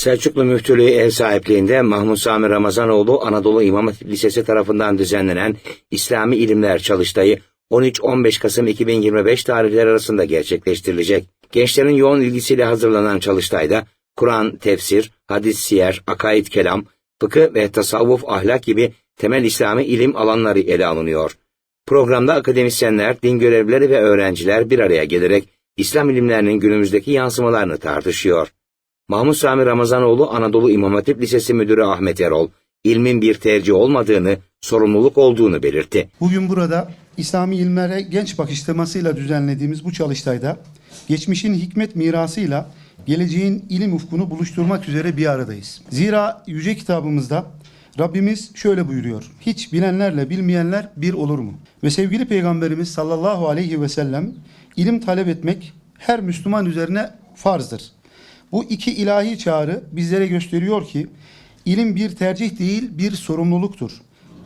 Selçuklu Müftülüğü ev sahipliğinde Mahmut Sami Ramazanoğlu Anadolu İmam Hatip Lisesi tarafından düzenlenen İslami İlimler Çalıştayı 13-15 Kasım 2025 tarihleri arasında gerçekleştirilecek. Gençlerin yoğun ilgisiyle hazırlanan çalıştayda Kur'an, tefsir, hadis, siyer, akaid, kelam, fıkıh ve tasavvuf, ahlak gibi temel İslami ilim alanları ele alınıyor. Programda akademisyenler, din görevlileri ve öğrenciler bir araya gelerek İslam ilimlerinin günümüzdeki yansımalarını tartışıyor. Mahmut Sami Ramazanoğlu Anadolu İmam Hatip Lisesi Müdürü Ahmet Erol, ilmin bir tercih olmadığını, sorumluluk olduğunu belirtti. Bugün burada İslami ilimlere genç bakış temasıyla düzenlediğimiz bu çalıştayda geçmişin hikmet mirasıyla geleceğin ilim ufkunu buluşturmak üzere bir aradayız. Zira yüce kitabımızda Rabbimiz şöyle buyuruyor. Hiç bilenlerle bilmeyenler bir olur mu? Ve sevgili Peygamberimiz sallallahu aleyhi ve sellem ilim talep etmek her Müslüman üzerine farzdır. Bu iki ilahi çağrı bizlere gösteriyor ki ilim bir tercih değil bir sorumluluktur.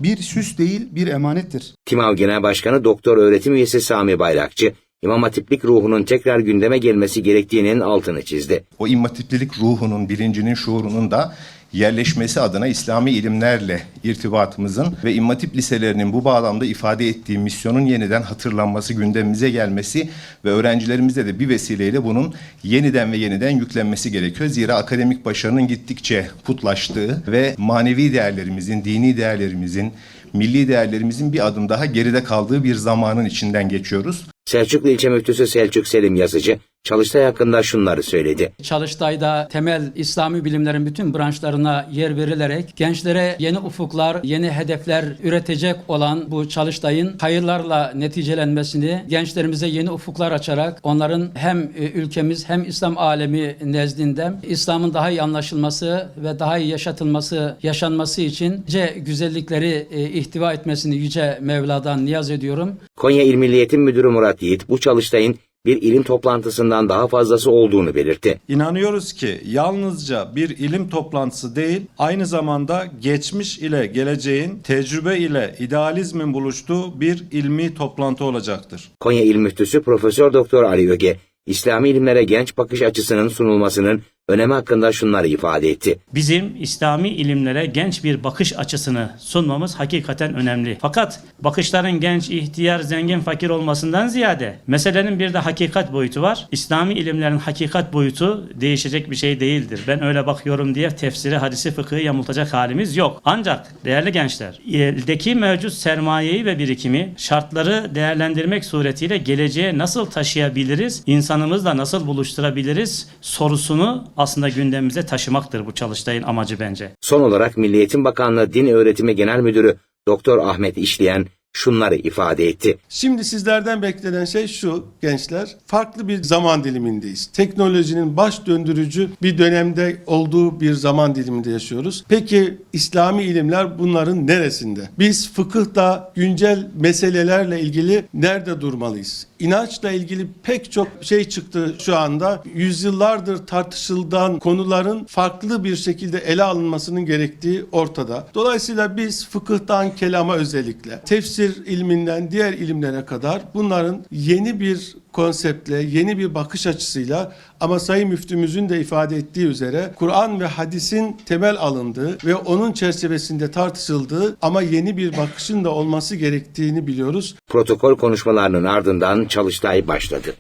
Bir süs değil bir emanettir. TİMAV Genel Başkanı Doktor Öğretim Üyesi Sami Bayrakçı, İmam Hatiplik ruhunun tekrar gündeme gelmesi gerektiğinin altını çizdi. o immatiplilik ruhunun, bilincinin, şuurunun da yerleşmesi adına İslami ilimlerle irtibatımızın ve immatip liselerinin bu bağlamda ifade ettiği misyonun yeniden hatırlanması, gündemimize gelmesi ve öğrencilerimize de bir vesileyle bunun yeniden ve yeniden yüklenmesi gerekiyor. Zira akademik başarının gittikçe putlaştığı ve manevi değerlerimizin, dini değerlerimizin, milli değerlerimizin bir adım daha geride kaldığı bir zamanın içinden geçiyoruz. Selçuklu İlçe Müftüsü Selçuk Selim Yazıcı, çalıştay hakkında şunları söyledi. Çalıştay'da temel İslami bilimlerin bütün branşlarına yer verilerek gençlere yeni ufuklar, yeni hedefler üretecek olan bu çalıştayın hayırlarla neticelenmesini, gençlerimize yeni ufuklar açarak onların hem e, ülkemiz hem İslam alemi nezdinde İslam'ın daha iyi anlaşılması ve daha iyi yaşatılması, yaşanması için ce güzellikleri e, ihtiva etmesini yüce Mevla'dan niyaz ediyorum. Konya İl Milli Eğitim Müdürü Murat Yiğit, bu çalıştayın bir ilim toplantısından daha fazlası olduğunu belirtti. İnanıyoruz ki yalnızca bir ilim toplantısı değil, aynı zamanda geçmiş ile geleceğin, tecrübe ile idealizmin buluştuğu bir ilmi toplantı olacaktır. Konya İl Müftüsü Profesör Doktor Ali Öge, İslami ilimlere genç bakış açısının sunulmasının önemi hakkında şunları ifade etti. Bizim İslami ilimlere genç bir bakış açısını sunmamız hakikaten önemli. Fakat bakışların genç, ihtiyar, zengin, fakir olmasından ziyade meselenin bir de hakikat boyutu var. İslami ilimlerin hakikat boyutu değişecek bir şey değildir. Ben öyle bakıyorum diye tefsiri, hadisi, fıkıhı yamultacak halimiz yok. Ancak değerli gençler, eldeki mevcut sermayeyi ve birikimi şartları değerlendirmek suretiyle geleceğe nasıl taşıyabiliriz, insanımızla nasıl buluşturabiliriz sorusunu aslında gündemimize taşımaktır bu çalıştayın amacı bence. Son olarak Milli Eğitim Bakanlığı Din Öğretimi Genel Müdürü Doktor Ahmet İşleyen şunları ifade etti. Şimdi sizlerden beklenen şey şu gençler. Farklı bir zaman dilimindeyiz. Teknolojinin baş döndürücü bir dönemde olduğu bir zaman diliminde yaşıyoruz. Peki İslami ilimler bunların neresinde? Biz fıkıhta güncel meselelerle ilgili nerede durmalıyız? İnançla ilgili pek çok şey çıktı şu anda. Yüzyıllardır tartışılan konuların farklı bir şekilde ele alınmasının gerektiği ortada. Dolayısıyla biz fıkıhtan kelama özellikle, tefsir ilminden diğer ilimlere kadar bunların yeni bir konseptle, yeni bir bakış açısıyla ama Sayın Müftümüzün de ifade ettiği üzere Kur'an ve hadisin temel alındığı ve onun çerçevesinde tartışıldığı ama yeni bir bakışın da olması gerektiğini biliyoruz. Protokol konuşmalarının ardından çalıştay başladı.